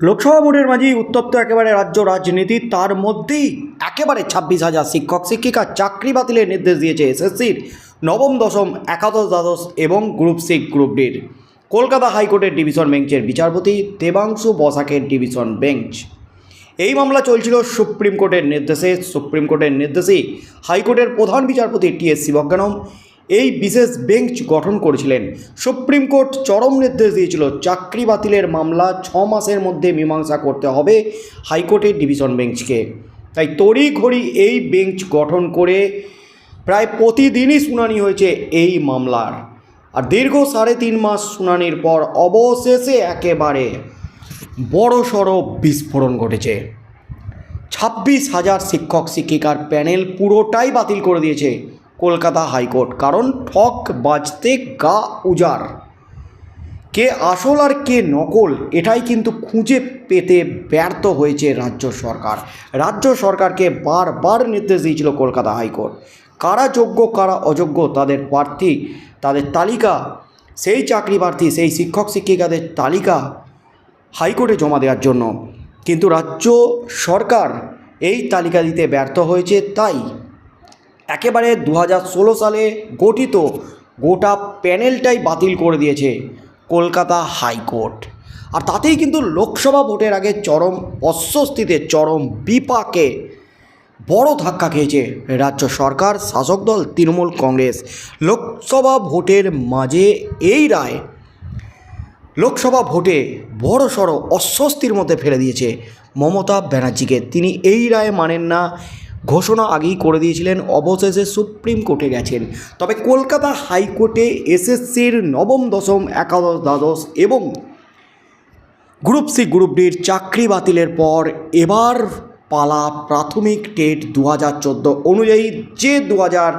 লোকসভা ভোটের মাঝেই উত্তপ্ত একেবারে রাজ্য রাজনীতি, তার মধ্যেই একেবারে ছাব্বিশ হাজার শিক্ষক, শিক্ষিকা চাকরি বাতিলের নির্দেশ দিয়েছে এসএসসির নবম, দশম, একাদশ, দ্বাদশ এবং গ্রুপ সি, গ্রুপ ডির। কলকাতা হাইকোর্টের ডিভিশন বেঞ্চের বিচারপতি দেবাংশু বসাকের ডিভিশন বেঞ্চ। এই মামলা চলছিল সুপ্রিম কোর্টের নির্দেশে। সুপ্রিম কোর্টের নির্দেশেই হাইকোর্টের প্রধান বিচারপতি টি এস শিবজ্ঞানম এই বিশেষ বেঞ্চ গঠন করেছিলেন। সুপ্রিম কোর্ট চরম নির্দেশ দিয়েছিল, চাকরি বাতিলের মামলা ছ মাসের মধ্যে মীমাংসা করতে হবে হাইকোর্টের ডিভিশন বেঞ্চকে। তাই তড়িঘড়ি এই বেঞ্চ গঠন করে প্রায় প্রতিদিনই শুনানি হয়েছে এই মামলার। আর দীর্ঘ সাড়ে তিন মাস শুনানির পর অবশেষে একেবারে বড় সড়ো বিস্ফোরণ ঘটেছে। ছাব্বিশ হাজার শিক্ষক, শিক্ষিকার প্যানেল পুরোটাই বাতিল করে দিয়েছে। Kolkata High Court. কারণ ঠক বাজতে গা উজাড়। কে আসল আর কে নকল, এটাই কিন্তু খুঁজে পেতে ব্যর্থ হয়েছে রাজ্য সরকার। রাজ্য সরকারকে বারবার নির্দেশ দিয়েছিল কলকাতা হাইকোর্ট। কারা যোগ্য, কারা অযোগ্য, তাদের প্রার্থী, তাদের তালিকা, সেই চাকরি প্রার্থী, সেই শিক্ষক, শিক্ষিকাদের তালিকা হাইকোর্টে জমা দেওয়ার জন্য। কিন্তু রাজ্য সরকার এই তালিকা দিতে ব্যর্থ হয়েছে, তাই একেবারে দু হাজার ষোলো সালে গঠিত গোটা প্যানেলটাই বাতিল করে দিয়েছে কলকাতা হাইকোর্ট। আর তাতেই কিন্তু লোকসভা ভোটের আগে চরম অস্বস্তিতে, চরম বিপাকে বড় ধাক্কা খেয়েছে রাজ্য সরকার, শাসক দল, তৃণমূল কংগ্রেস। লোকসভা ভোটের মাঝে এই রায় লোকসভা ভোটে বড় সড়ো অস্বস্তির মধ্যে ফেলে দিয়েছে মমতা ব্যানার্জিকে। তিনি এই রায় মানেন না ঘোষণা আগেই করে দিয়েছিলেন, অবশেষে সুপ্রিম কোর্টে গেছেন। তবে কলকাতা হাইকোর্টে এসএসসির নবম, দশম, একাদশ, দ্বাদশ এবং গ্রুপ সি, গ্রুপ ডির চাকরি বাতিলের পর এবার পালা প্রাথমিক টেট দু হাজার চোদ্দ অনুযায়ী যে দু হাজার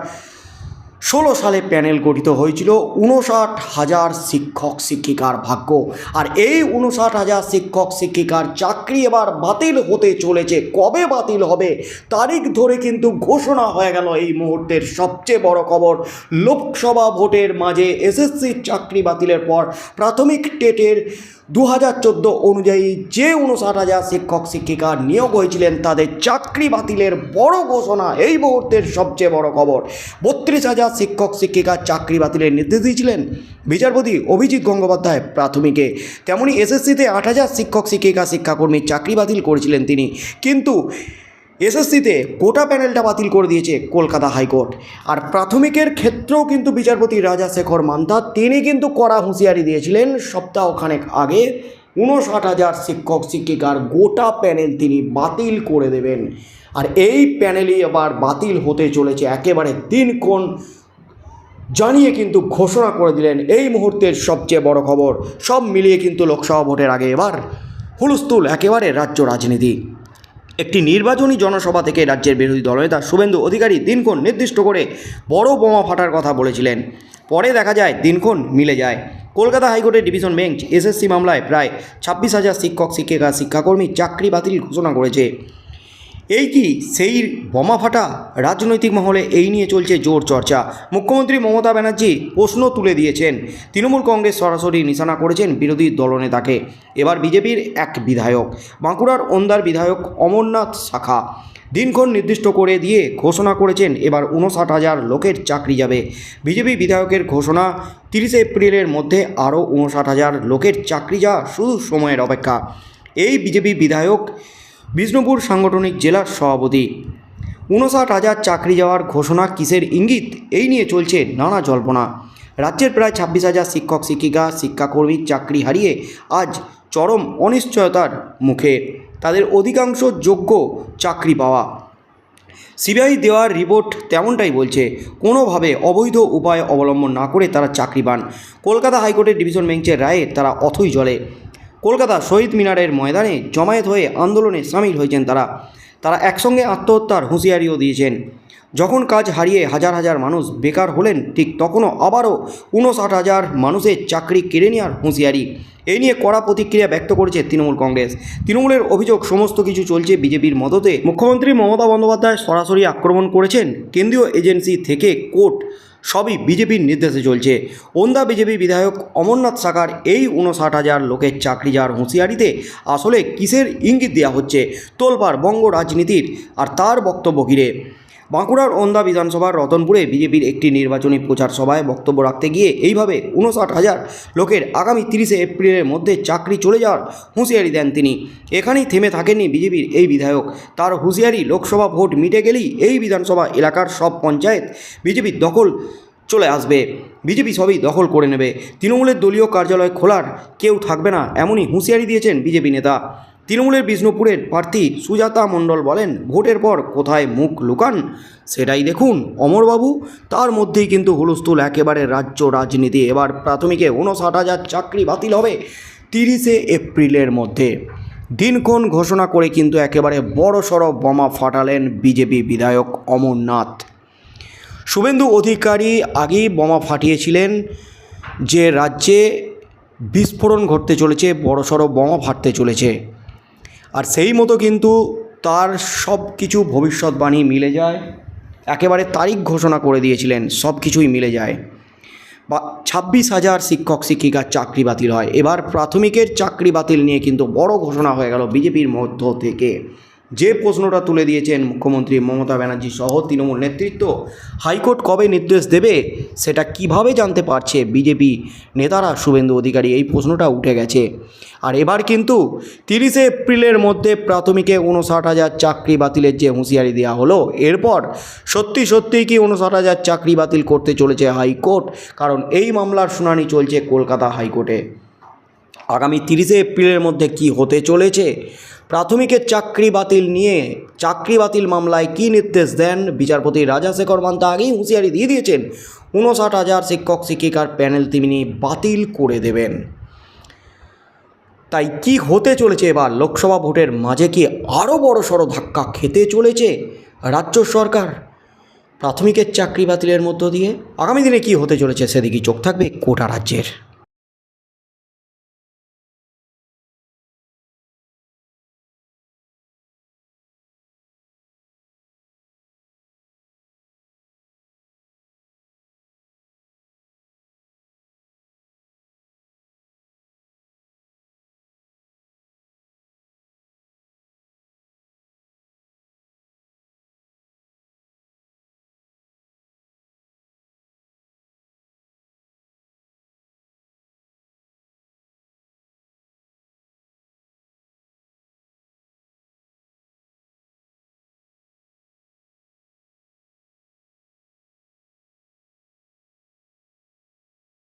ষোলো সালে প্যানেল গঠিত হয়েছিল উনষাট হাজার শিক্ষক শিক্ষিকার ভাগ্য। আর এই উনষাট হাজার শিক্ষক শিক্ষিকার চাকরি এবার বাতিল হতে চলেছে। কবে বাতিল হবে তারিখ ধরে কিন্তু ঘোষণা হয়ে গেল এই মুহূর্তের সবচেয়ে বড় খবর। লোকসভা ভোটের মাঝে এসএসসির চাকরি বাতিলের পর প্রাথমিক টেটের দু হাজার চোদ্দ অনুযায়ী যে উনষাট হাজার শিক্ষক, শিক্ষিকা নিয়োগ হয়েছিলেন, তাদের চাকরি বাতিলের বড় ঘোষণা এই মুহূর্তের সবচেয়ে বড় খবর। বত্রিশ হাজার শিক্ষক, শিক্ষিকা চাকরি বাতিলের নির্দেশ দিয়েছিলেন বিচারপতি অভিজিৎ গঙ্গোপাধ্যায় প্রাথমিকে। তেমনি এসএসসিতে আট হাজার শিক্ষক, শিক্ষিকা শিক্ষাকর্মীর চাকরি বাতিল করেছিলেন তিনি। কিন্তু এসএসসিতে গোটা প্যানেলটা বাতিল করে দিয়েছে কলকাতা হাইকোর্ট। আর প্রাথমিকের ক্ষেত্রেও কিন্তু বিচারপতি রাজা শেখর মান্তা, তিনি কিন্তু কড়া হুঁশিয়ারি দিয়েছিলেন সপ্তাহখানেক আগে, উনষাট হাজার শিক্ষক, শিক্ষিকার গোটা প্যানেল তিনি বাতিল করে দেবেন। আর এই প্যানেলই আবার বাতিল হতে চলেছে একেবারে দিনক্ষণ জানিয়ে কিন্তু ঘোষণা করে দিলেন এই মুহূর্তের সবচেয়ে বড় খবর। সব মিলিয়ে কিন্তু লোকসভা ভোটের আগে এবার হুলস্থুল একেবারে রাজ্য রাজনীতি। একটি নির্বাচনী জনসভা থেকে রাজ্যের বিরোধী দলনেতা শুভেন্দু অধিকারী দিনক্ষণ নির্দিষ্ট করে বড় বোমা ফাটার কথা বলেছিলেন। পরে দেখা যায় দিনক্ষণ মিলে যায়। কলকাতা হাইকোর্টের ডিভিশন বেঞ্চ এসএসসি মামলায় প্রায় ছাব্বিশ হাজার শিক্ষক, শিক্ষিকা, শিক্ষাকর্মী চাকরি বাতিল ঘোষণা করেছে। এই কি সেই বোমা ফাটা রাজনৈতিক মহলে এই নিয়ে চলছে জোর চর্চা? মুখ্যমন্ত্রী মমতা ব্যানার্জি প্রশ্ন তুলে দিয়েছেন। তৃণমূল কংগ্রেস সরাসরি নিশানা করেছেন বিরোধী দলনেতাকে। এবার বিজেপির এক বিধায়ক, বাঁকুড়ার ওন্দার বিধায়ক অমরনাথ শাখা। দিনক্ষণ নির্দিষ্ট করে দিয়ে ঘোষণা করেছেন, এবার উনষাট হাজার লোকের চাকরি যাবে। বিজেপি বিধায়কের ঘোষণা, তিরিশে এপ্রিলের মধ্যে আরও উনষাট হাজার লোকের চাকরি যাওয়া শুধু সময়ের অপেক্ষা। এই বিজেপি বিধায়ক বিষ্ণুপুর সাংগঠনিক জেলার সভাপতি। উনষাট হাজার চাকরি যাওয়ার ঘোষণা কিসের ইঙ্গিত? এই নিয়ে চলছে নানা জল্পনা। রাজ্যের প্রায় ছাব্বিশ হাজার শিক্ষক, শিক্ষিকা শিক্ষাকর্মীর চাকরি হারিয়ে আজ চরম অনিশ্চয়তার মুখে। তাদের অধিকাংশ যোগ্য চাকরি পাওয়া। সিবিআই দেওয়ার রিপোর্ট তেমনটাই বলছে, কোনোভাবে অবৈধ উপায় অবলম্বন না করে তারা চাকরি পান। কলকাতা হাইকোর্টের ডিভিশন বেঞ্চের রায়ে তারা অথই জলে। কলকাতা শহীদ মিনারের ময়দানে জমায়েত হয়ে আন্দোলনে সামিল হয়েছেন তারা। তারা একসঙ্গে আত্মহত্যার হুঁশিয়ারিও দিয়েছেন। যখন কাজ হারিয়ে হাজার হাজার মানুষ বেকার হলেন, ঠিক তখনও আবারও উনষাট হাজার মানুষের চাকরি কেড়ে নেওয়ার হুঁশিয়ারি। এই নিয়ে কড়া প্রতিক্রিয়া ব্যক্ত করেছে তৃণমূল কংগ্রেস। তৃণমূলের অভিযোগ, সমস্ত কিছু চলছে বিজেপির মদতে। মুখ্যমন্ত্রী মমতা বন্দ্যোপাধ্যায় সরাসরি আক্রমণ করেছেন। কেন্দ্রীয় এজেন্সি থেকে কোর্ট সবই বিজেপির নির্দেশে চলছে। ওন্দা বিজেপি বিধায়ক অমরনাথ সাকার এই উনষাট হাজার লোকের চাকরি যাওয়ার হুঁশিয়ারিতে আসলে কিসের ইঙ্গিত দেওয়া হচ্ছে? তোলপাড় বঙ্গ রাজনীতির আর তার বক্তব্য ঘিরে। বাঁকুড়ার ওন্দা বিধানসভার রতনপুরে বিজেপির একটি নির্বাচনী প্রচার সভায় বক্তব্য রাখতে গিয়ে এইভাবে উনষাট হাজার লোকের আগামী তিরিশে এপ্রিলের মধ্যে চাকরি চলে যাওয়ার হুঁশিয়ারি দেন তিনি। এখানেই থেমে থাকেননি বিজেপির এই বিধায়ক। তার হুঁশিয়ারি লোকসভা ভোট মিটে গেলেই এই বিধানসভা এলাকার সব পঞ্চায়েত বিজেপির দখল চলে আসবে। বিজেপি সবই দখল করে নেবে। তৃণমূলের দলীয় কার্যালয় খোলার কেউ থাকবে না, এমনই হুঁশিয়ারি দিয়েছেন বিজেপি নেতা। তৃণমূলের বিষ্ণুপুরের প্রার্থী সুজাতা মণ্ডল বলেন, ভোটের পর কোথায় মুখ লুকান? সেটাই দেখুন, অমরবাবু। তার মধ্যেই কিন্তু হুলস্থুল একেবারে রাজ্য রাজনীতি। এবার প্রাথমিকে উনষাট হাজার চাকরি বাতিল হবে তিরিশে এপ্রিলের মধ্যে। দিনক্ষণ ঘোষণা করে কিন্তু একেবারে বড় সড়ো বোমা ফাটালেন বিজেপি বিধায়ক অমরনাথ। শুভেন্দু অধিকারী আগেই বোমা ফাটিয়েছিলেন যে রাজ্যে বিস্ফোরণ ঘটতে চলেছে বড়সড় বোমা ফাটতে চলেছে। আর সেই মতো কিন্তু তার সব কিছু ভবিষ্যৎবাণী মিলে যায়। একেবারে তারিখ ঘোষণা করে দিয়েছিলেন, সব কিছুই মিলে যায়। বা ছাব্বিশ হাজার শিক্ষক, শিক্ষিকার চাকরি বাতিল হয়। এবার প্রাথমিকের চাকরি বাতিল নিয়ে কিন্তু বড় ঘোষণা হয়ে গেল বিজেপির মধ্য থেকে। যে প্রশ্নটা তুলে দিয়েছেন মুখ্যমন্ত্রী মমতা ব্যানার্জি সহ তৃণমূল নেতৃত্ব, হাইকোর্ট কবে নির্দেশ দেবে সেটা কীভাবে জানতে পারছে বিজেপি নেতারা? শুভেন্দু অধিকারী, এই প্রশ্নটা উঠে গেছে। আর এবার কিন্তু তিরিশে এপ্রিলের মধ্যে প্রাথমিকে উনষাট হাজার চাকরি বাতিলের যে হুঁশিয়ারি দেওয়া হলো, এরপর সত্যি সত্যিই কি উনষাট হাজার চাকরি বাতিল করতে চলেছে হাইকোর্ট? কারণ এই মামলার শুনানি চলছে কলকাতা হাইকোর্টে। আগামী তিরিশে এপ্রিলের মধ্যে কি হতে চলেছে? প্রাথমিকের চাকরি বাতিল নিয়ে চাকরি বাতিল মামলায় কি নির্দেশ দেন বিচারপতি রাজাশেখর মান্তা আগেই হুঁশিয়ারি দিয়ে দিয়েছেন, উনষাট হাজার শিক্ষক, শিক্ষিকার প্যানেল তিনি বাতিল করে দেবেন। তাই কি হতে চলেছে এবার? লোকসভা ভোটের মাঝে কি আরও বড় সড়ো ধাক্কা খেতে চলেছে রাজ্য সরকার? প্রাথমিকের চাকরি বাতিলের মধ্য দিয়ে আগামী দিনে কি হতে চলেছে সেদিকে চোখ থাকবে কোটা রাজ্যের।